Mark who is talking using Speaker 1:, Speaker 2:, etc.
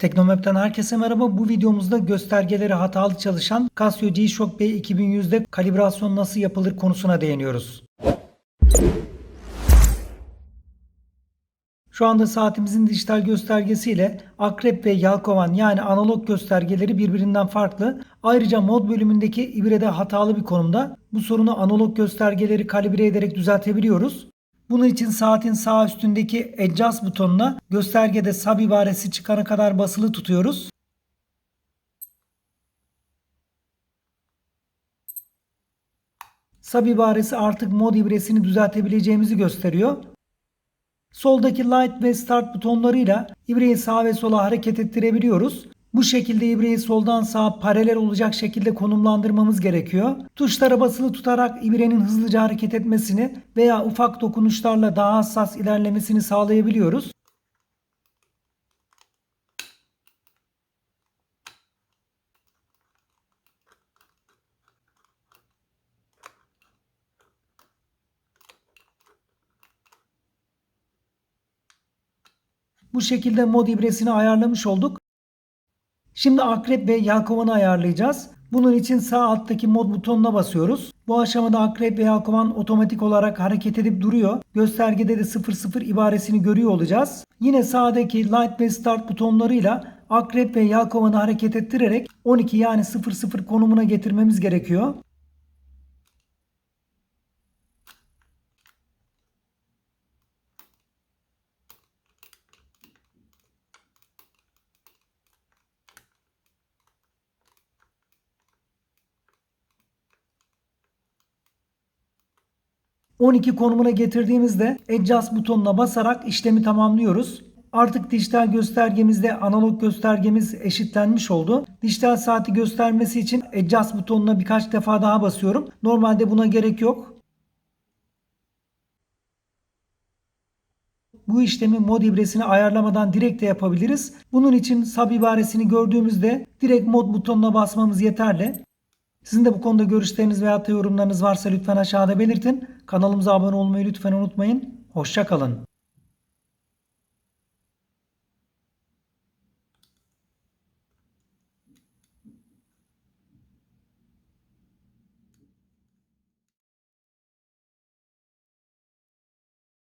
Speaker 1: Teknomap'ten herkese merhaba. Bu videomuzda göstergeleri hatalı çalışan Casio G-Shock B2100'de kalibrasyon nasıl yapılır konusuna değiniyoruz. Şu anda saatimizin dijital göstergesiyle akrep ve yelkovan yani analog göstergeleri birbirinden farklı. Ayrıca mod bölümündeki ibrede hatalı bir konumda. Bu sorunu analog göstergeleri kalibre ederek düzeltebiliyoruz. Bunun için saatin sağ üstündeki Adjust butonuna göstergede sub ibaresi çıkana kadar basılı tutuyoruz. Sub ibaresi artık mod ibresini düzeltebileceğimizi gösteriyor. Soldaki Light ve Start butonlarıyla ibreyi sağa ve sola hareket ettirebiliyoruz. Bu şekilde ibreyi soldan sağa paralel olacak şekilde konumlandırmamız gerekiyor. Tuşlara basılı tutarak ibrenin hızlıca hareket etmesini veya ufak dokunuşlarla daha hassas ilerlemesini sağlayabiliyoruz. Bu şekilde mod ibresini ayarlamış olduk. Şimdi akrep ve yelkovanı ayarlayacağız. Bunun için sağ alttaki mod butonuna basıyoruz. Bu aşamada akrep ve yelkovan otomatik olarak hareket edip duruyor. Göstergede de 00 ibaresini görüyor olacağız. Yine sağdaki light ve start butonlarıyla akrep ve yelkovanı hareket ettirerek 12 yani 00 konumuna getirmemiz gerekiyor. ...12 konumuna getirdiğimizde Adjust butonuna basarak işlemi tamamlıyoruz. Artık dijital göstergemizde analog göstergemiz eşitlenmiş oldu. Dijital saati göstermesi için Adjust butonuna birkaç defa daha basıyorum. Normalde buna gerek yok. Bu işlemi mod ibresini ayarlamadan direkt de yapabiliriz. Bunun için sub ibaresini gördüğümüzde direkt mod butonuna basmamız yeterli. Sizin de bu konuda görüşleriniz veya yorumlarınız varsa lütfen aşağıda belirtin. Kanalımıza abone olmayı lütfen unutmayın. Hoşçakalın.